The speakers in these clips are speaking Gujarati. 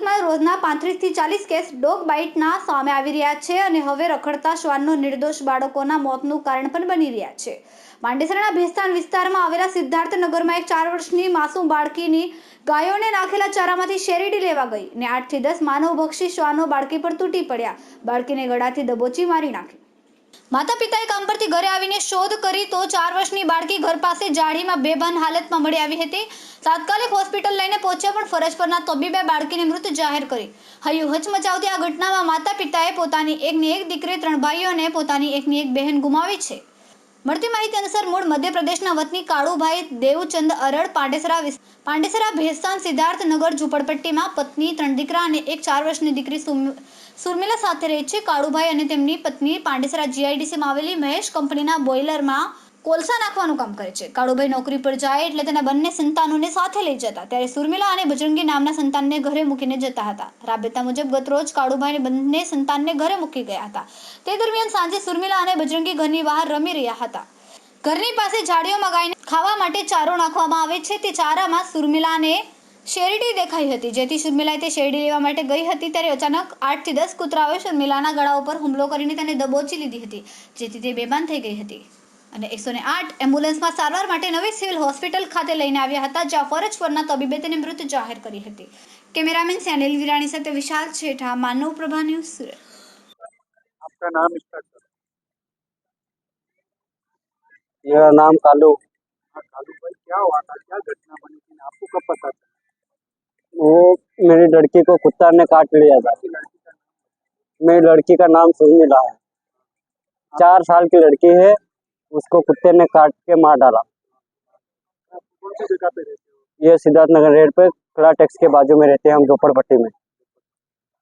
રોજના પાંત્રીસથી ચાલીસ કેસ ડોગ બાઇટના સામે આવી રહ્યા છે અને હવે રખડતા શ્વાનનો નિર્દોષ બાળકોના મોતનું કારણ પણ બની રહ્યા છે. માંડેસરાના ભેસ્તાન વિસ્તારમાં આવેલા સિદ્ધાર્થ નગરમાં એક ચાર વર્ષની માસૂમ બાળકીની ગાયોને નાખેલા ચારામાંથી શેરડી લેવા ગઈ ને આઠથી દસ માનવભક્ષી શ્વાનો બાળકી પર તૂટી પડ્યા. બાળકીને ગળાથી દબોચી મારી નાખી. માતા પિતાએ કામ પરથી ઘરે આવીને શોધ કરી તો ચાર વર્ષની બાળકી ઘર પાસે જાળીમાં બેભાન હાલતમાં મળી આવી હતી. તાત્કાલિક હોસ્પિટલ લઈને પહોંચ્યા પણ ફરજ પરના તબીબે બાળકીને મૃત જાહેર કરી. હૈયું હચમચાવતી આ ઘટનામાં માતા પિતાએ પોતાની એકની એક દીકરી, ત્રણ ભાઈઓને પોતાની એકની એક બહેન ગુમાવી છે. મળતી માહિતી અનુસાર મૂળ મધ્યપ્રદેશના વતની કાળુભાઈ દેવચંદ અરડ પાંડેસરા પાંડેસરા ભેસ્તાન સિદ્ધાર્થ નગર ઝૂંપડપટ્ટીમાં પત્ની, ત્રણ દીકરા અને એક ચાર વર્ષની દીકરી સુરમિલા સાથે રહે છે. કાળુભાઈ અને તેમની પત્ની પાંડેસરા જીઆઈડીસીમાં આવેલી મહેશ કંપનીના બોઇલરમાં કોલસા નાખવાનું કામ કરે છે. કાળુભાઈ નોકરી પર જાય એટલે તેના બંને સંતાનોને સાથે લઈ જતા. ત્યારે સુરમિલા અને બજરંગી નામના સંતાનને ઘરે મૂકીને જતા હતા. રાબેતા મુજબ ગતરોજ કાળુભાઈને બંને સંતાનને ઘરે મૂકી ગયા હતા. તે દરમિયાન સાંજે સુરમિલા અને બજરંગી ઘરની બહાર રમી રહ્યા હતા. ઘરની પાસે ઝાડીઓમાં ગાયને ખાવા માટે ચારો નાખવામાં આવે છે. તે ચારામાં સુરમિલાને શેરડી દેખાઈ હતી. જેથી શર્મિલાએ તે શેરડી લેવા માટે ગઈ હતી ત્યારે અચાનક આઠથી દસ કૂતરાઓએ શર્મિલાના ગળા ઉપર હુમલો કરીને તેને દબોચી લીધી હતી. જેથી તે બેભાન થઈ ગઈ હતી. અને એકસો ને આઠ એમ્બ્યુલન્સમાં સારવાર માટે નવી સિવિલ હોસ્પિટલ ખાતે લઈને આવ્યા હતા જ્યાં ફરજ પરના તબીબે તેને મૃત જાહેર કરી હતી કેમેરામેન સેનિલ વિરાણી સાથે વિશાલ છેઠા માનવ પ્રભા ન્યૂઝ સુરત आपका नाम स्टार्ट करो मेरा नाम कालू हाँ कालू भाई क्या हुआ था क्या घटना बनी थी आपको कब पता चला वो मेरी लड़की को कुत्ता ने काट लिया था आपकी लड़की का मेरी लड़की का नाम सुमिला है चार साल की लड़की है उसको कुत्ते ने काट के मार डाला। नाम कौन सी जगह पे रहते हो ये सिद्धार्थ नगर रेड पे कला टैक्स के बाजू में रहते हैं हम झोपड़पट्टी में।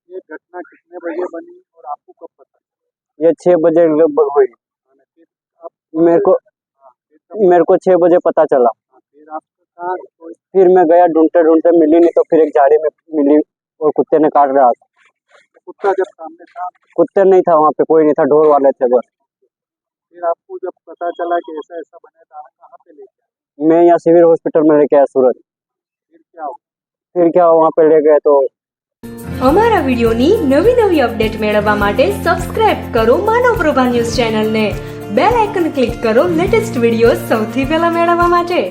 ये घटना कितने बजे बनी और आपको कब पता ये छः बजे लगभग हुई। मेरे को हाँ, मेरे को छः बजे पता चला। हाँ, फिर मैं गया ढूंढते ढूंढते मिली नहीं तो फिर एक झाड़ी में मिली और कुत्ते ने काट रहा था। कुत्ता जब सामने था? कुत्ते नहीं था वहाँ पे कोई नहीं था ढोर वाले थे बस। फिर आपको जब पता चला कि ऐसा ऐसा बना था आप कहाँ पे लेके आए मैं यहाँ सिविल हॉस्पिटल में लेके आया सूरत फिर क्या हुआ फिर क्या वहाँ पे ले गए तो અમારા વિડિયોની નવી નવી અપડેટ મેળવવા માટે સબસ્ક્રાઇબ કરો માનવ પ્રભા ન્યૂઝ ચેનલને બેલ આઇકન ક્લિક કરો લેટેસ્ટ વિડીયો સૌથી પહેલા મેળવવા માટે